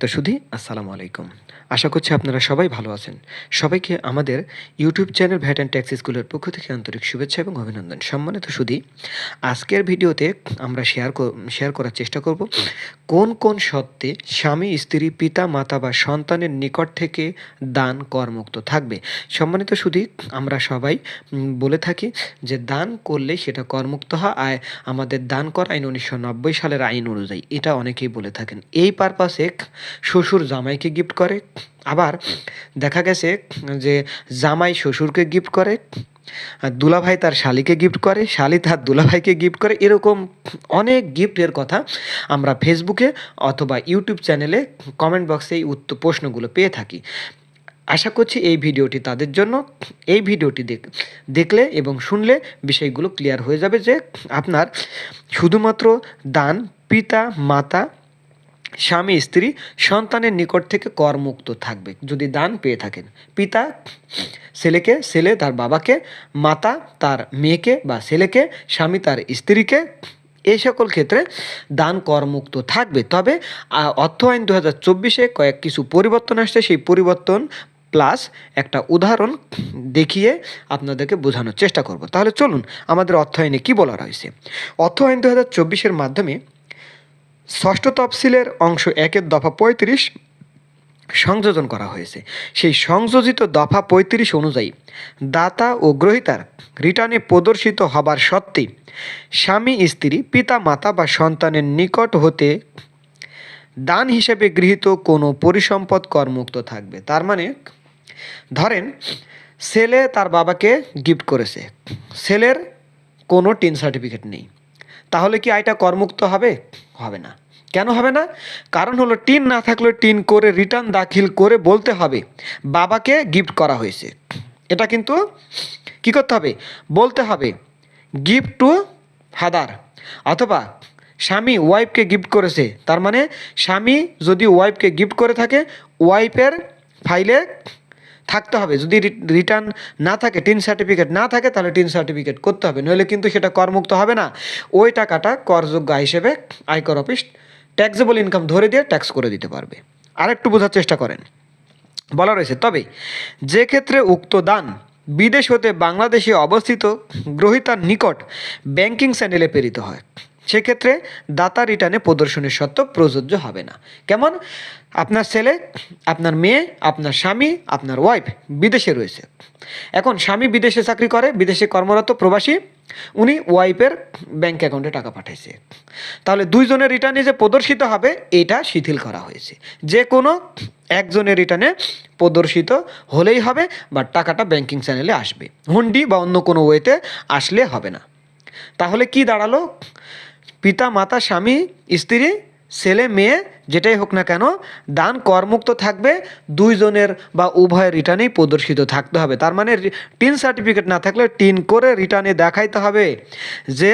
তো শুধু আসসালামু আলাইকুম। আশা করছি আপনারা সবাই ভালো আছেন। সবাইকে আমাদের YouTube channel VAT and tax স্কুলের পক্ষ থেকে আন্তরিক শুভেচ্ছা এবং অভিনন্দন। সম্মানিত শুধু আজকের ভিডিওতে আমরা শেয়ার শেয়ার করার চেষ্টা করব কোন কোন সত্ত্বে স্বামী, স্ত্রী, পিতা, মাতা বা সন্তানের নিকট থেকে দান করমুক্ত থাকবে। সম্মানিত শুধু আমরা সবাই বলে থাকি যে দান করলে সেটা করমুক্ত হয়। আর আমাদের দান কর আইন উনিশশো নব্বই সালের আইন অনুযায়ী। এটা অনেকেই বলে থাকেন। এই পারপাসে শ্বশুর জামাইকে গিফট করে। আবার দেখা গেছে যে জামাই শ্বশুরকে গিফট করে দুলাভাই তার শালিকে গিফট করে, শালি তার দুলাভাইকে গিফট করে। এরকম অনেক গিফটের কথা আমরা ফেসবুকে অথবা ইউটিউব চ্যানেলে কমেন্ট বক্সে এই প্রশ্নগুলো পেয়ে থাকি। আশা করছি এই ভিডিওটি তাদের জন্য। এই ভিডিওটি দেখ, দেখলে এবং শুনলে বিষয়গুলো ক্লিয়ার হয়ে যাবে যে আপনার শুধুমাত্র দান পিতা, মাতা স্বামী, স্ত্রী সন্তানের নিকট থেকে করমুক্ত থাকবে, যদি দান পেয়ে থাকেন। পিতা ছেলেকে, ছেলে তার বাবাকে, মাতা তার মেয়েকে বা ছেলেকে, স্বামী তার স্ত্রীকে এই সকল ক্ষেত্রে দান করমুক্ত থাকবে। তবে অর্থ আইন দু হাজার চব্বিশে কয়েক কিছু পরিবর্তন আসছে। সেই পরিবর্তন প্লাস একটা উদাহরণ দেখিয়ে আপনাদেরকে বোঝানোর চেষ্টা করব। তাহলে চলুন, আমাদের অর্থ আইনে কী বলা রয়েছে? অর্থ আইন দু হাজার চব্বিশের মাধ্যমে ষষ্ঠ তফসিলের অংশ একের দফা পঁয়ত্রিশ সংযোজন করা হয়েছে। সেই সংযোজিত দফা পঁয়ত্রিশ অনুযায়ী দাতা ও গ্রহীতার রিটার্নে প্রদর্শিত হবার সত্ত্বে স্বামী, স্ত্রী পিতা মাতা বা সন্তানের নিকট হতে দান হিসেবে গৃহীত কোনো পরিসম্পদ করমুক্ত থাকবে। তার মানে ধরেন, ছেলে তার বাবাকে গিফট করেছে। ছেলের কোনো টিন সার্টিফিকেট নেই। তাহলে কি আয়টা করমুক্ত হবে? হবে না। কেন হবে না? কারণ হলো টিন না থাকলে টিন করে রিটার্ন দাখিল করে বলতে হবে, বাবাকে গিফট করা হয়েছে। এটা কিন্তু কি করতে হবে? বলতে হবে, গিফট টু ফাদার অথবা, স্বামী ওয়াইফকে গিফট করেছে। তার মানে স্বামী যদি ওয়াইফকে গিফট করে থাকে, ওয়াইফের ফাইলে থাকতে হবে। যদি রিটার্ন না থাকে টিন সার্টিফিকেট না থাকে, তাহলে টিন সার্টিফিকেট করতে হবে। নইলে কিন্তু সেটা করমুক্ত হবে না। ওই টাকাটা করযোগ্য হিসেবে আয়কর অফিস ট্যাক্সেবল ইনকাম ধরে দিয়ে ট্যাক্স করে দিতে পারবে। আরেকটু বোঝার চেষ্টা করেন। বলা রয়েছে, তবে যে ক্ষেত্রে উক্ত দান বিদেশ হতে বাংলাদেশে অবস্থিত গ্রহীতার নিকট ব্যাংকিং স্যান্ডেলে প্রেরিত হয়, সেক্ষেত্রে দাতা রিটার্নে প্রদর্শনের সত্ত্বেও প্রযোজ্য হবে না। কেমন? আপনার ছেলে, আপনার মেয়ে, আপনার স্বামী, আপনার ওয়াইফ বিদেশে রয়েছে। এখন স্বামী বিদেশে চাকরি করে, বিদেশে কর্মরত প্রবাসী, উনি ওয়াইফের ব্যাংক অ্যাকাউন্টে টাকা পাঠাইছে। তাহলে দুইজনের রিটার্নে যে প্রদর্শিত হবে, এটা শিথিল করা হয়েছে। যে কোনো একজনের রিটার্নে প্রদর্শিত হলেই হবে, বা টাকাটা ব্যাংকিং চ্যানেলে আসবে। হুন্ডি বা অন্য কোনো ওয়েতে আসলে হবে না। তাহলে কি দাঁড়াল? পিতা, মাতা, স্বামী, স্ত্রী ছেলে, মেয়ে, যেটাই হোক না কেন, দান করমুক্ত থাকবে, দুইজনের বা উভয়ের রিটার্নেই প্রদর্শিত থাকতে হবে। তার মানে টিন সার্টিফিকেট না থাকলে টিন করে রিটার্নে দেখাইতে হবে যে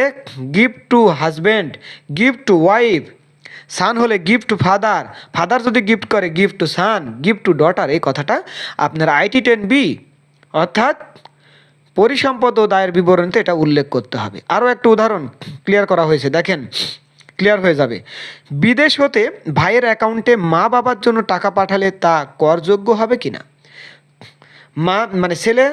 gift to husband gift to wife, son হলে গিফট টু ফাদার। ফাদার যদি গিফট করে, gift to son, gift to daughter, এই কথাটা আপনার আইটি টেন বি, অর্থাৎ পরিসম্পদ ও দায়ের বিবরণীতে এটা উল্লেখ করতে হবে। আরও একটা উদাহরণ ক্লিয়ার করা হয়েছে। দেখেন ক্লিয়ার হয়ে যাবে। বিদেশ হতে ভাইয়ের অ্যাকাউন্টে মা বাবার জন্য টাকা পাঠালে তা করযোগ্য হবে কি না মা মানে ছেলে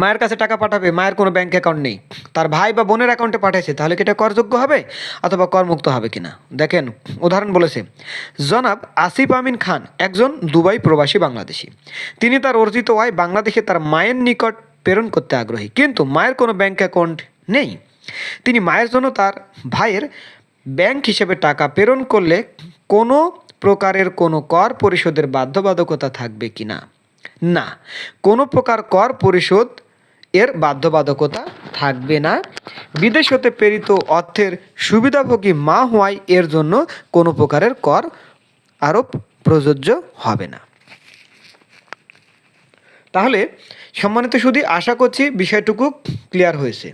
মায়ের কাছে টাকা পাঠাবে, মায়ের কোনো ব্যাঙ্ক অ্যাকাউন্ট নেই। তার ভাই বা বোনের অ্যাকাউন্টে পাঠাইছে, তাহলে কি এটা করযোগ্য হবে অথবা করমুক্ত হবে কিনা? দেখেন, উদাহরণ বলেছে, জনাব আসিফ আমিন খান একজন দুবাই প্রবাসী বাংলাদেশি। তিনি তার অর্জিত আয় বাংলাদেশে তার মায়ের নিকট প্রেরণ করতে আগ্রহী। কিন্তু মায়ের কোনো ব্যাঙ্ক অ্যাকাউন্ট নেই। তিনি মায়ের জন্য তার ভাইয়ের ব্যাংক হিসেবে টাকা প্রেরণ করলে কোনো প্রকারের কোনো কর পরিশোধের বাধ্যবাধকতা থাকবে কি না? না, কোনো প্রকার কর পরিশোধ এর বাধ্যবাধকতা থাকবে না। বিদেশ হতে প্রেরিত অর্থের সুবিধাভোগী মা হওয়ায় এর জন্য কোনো প্রকারের কর আরোপ প্রযোজ্য হবে না। তাহলে সম্মানিত শুধু আশা করছি বিষয়টুকু ক্লিয়ার হয়েছে।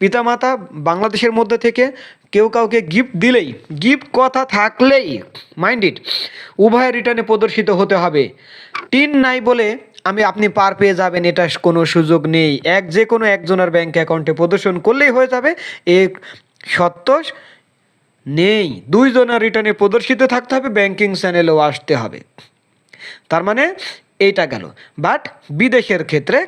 পিতামাতা বাংলাদেশের মধ্যে থেকে কেউ কাউকে গিফট দিলেই গিফট কথা থাকলেই মাইন্ড ইট উভয় রিটার্নে প্রদর্শিত হতে হবে। টিন নাই বলে আমি আপনি পার পেয়ে যাবেন, এটা কোনো সুযোগ নেই। এক যে কোনো একজনের ব্যাংক অ্যাকাউন্টে প্রদর্শন করলেই হয়ে যাবে, এ সত্য নেই। দুইজনের রিটার্নে প্রদর্শিত থাকতে হবে ব্যাংকিং চ্যানেলেও আসতে হবে। তার মানে এইটা গেল। বাট বিদেশের ক্ষেত্রে,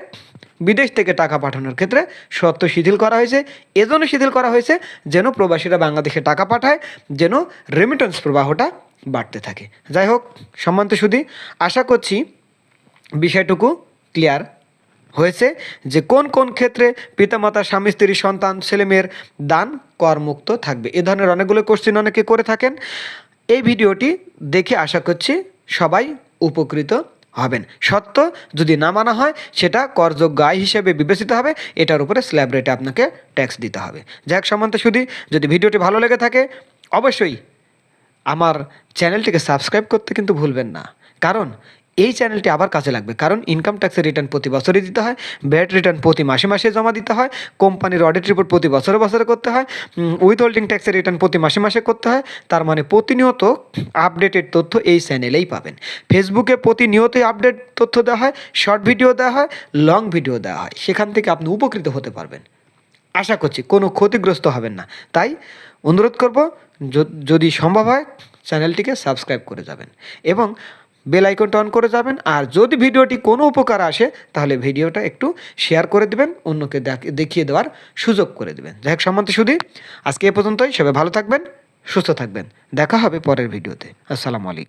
বিদেশ থেকে টাকা পাঠানোর ক্ষেত্রে শর্ত শিথিল করা হয়েছে। এজন্য শিথিল করা হয়েছে যেন প্রবাসীরা বাংলাদেশে টাকা পাঠায়, যেন রেমিটেন্স প্রবাহটা বাড়তে থাকে। যাই হোক, সম্মানিত সুদী আশা করছি বিষয়টুকু ক্লিয়ার হয়েছে যে কোন কোন ক্ষেত্রে পিতামাতা, স্বামী, স্ত্রী, সন্তান, ছেলেমেয়ের দান করমুক্ত থাকবে। এ ধরনের অনেকগুলো কোশ্চেন অনেকে করে থাকেন। এই ভিডিওটি দেখে আশা করছি সবাই উপকৃত হবেন। সত্য, যদি না মানা হয়, সেটা করযোগ্য আয় হিসেবে বিবেচিত হবে, এটার উপরে স্ল্যাব রেটে আপনাকে ট্যাক্স দিতে হবে। যাই হোক সম্বন্ধে শুধু যদি ভিডিওটি ভালো লেগে থাকে, অবশ্যই আমার চ্যানেলটিকে সাবস্ক্রাইব করতে কিন্তু ভুলবেন না। কারণ এই চ্যানেলটি আবার কাজে লাগবে। কারণ ইনকাম ট্যাক্সের রিটার্ন প্রতি বছরই দিতে হয় ব্যাট রিটার্ন প্রতি মাসে মাসে জমা দিতে হয় কোম্পানির অডিট রিপোর্ট প্রতি বছরে বছরে করতে হয় উইথ হোল্ডিং ট্যাক্সের রিটার্ন প্রতি মাসে মাসে করতে হয়, তার মানে প্রতিনিয়ত আপডেটেড তথ্য এই চ্যানেলেই পাবেন। ফেসবুকে প্রতিনিয়তই আপডেট তথ্য দেওয়া হয় শর্ট ভিডিও দেওয়া হয় লং ভিডিও দেওয়া হয়। সেখান থেকে আপনি উপকৃত হতে পারবেন। আশা করছি কোনো ক্ষতিগ্রস্ত হবেন না। তাই অনুরোধ করব যদি সম্ভব হয় চ্যানেলটিকে সাবস্ক্রাইব করে যাবেন। এবং বেল আইকনটা অন করে যাবেন। আর যদি ভিডিওটি কোনো উপকার আসে, তাহলে ভিডিওটা একটু শেয়ার করে দেবেন, অন্যকে দেখ- দেখিয়ে দেওয়ার সুযোগ করে দেবেন। যাই হোক সম্মতি শুধু আজকে এ পর্যন্তই। সবাই ভালো থাকবেন, সুস্থ থাকবেন। দেখা হবে পরের ভিডিওতে। আসসালামু আলাইকুম।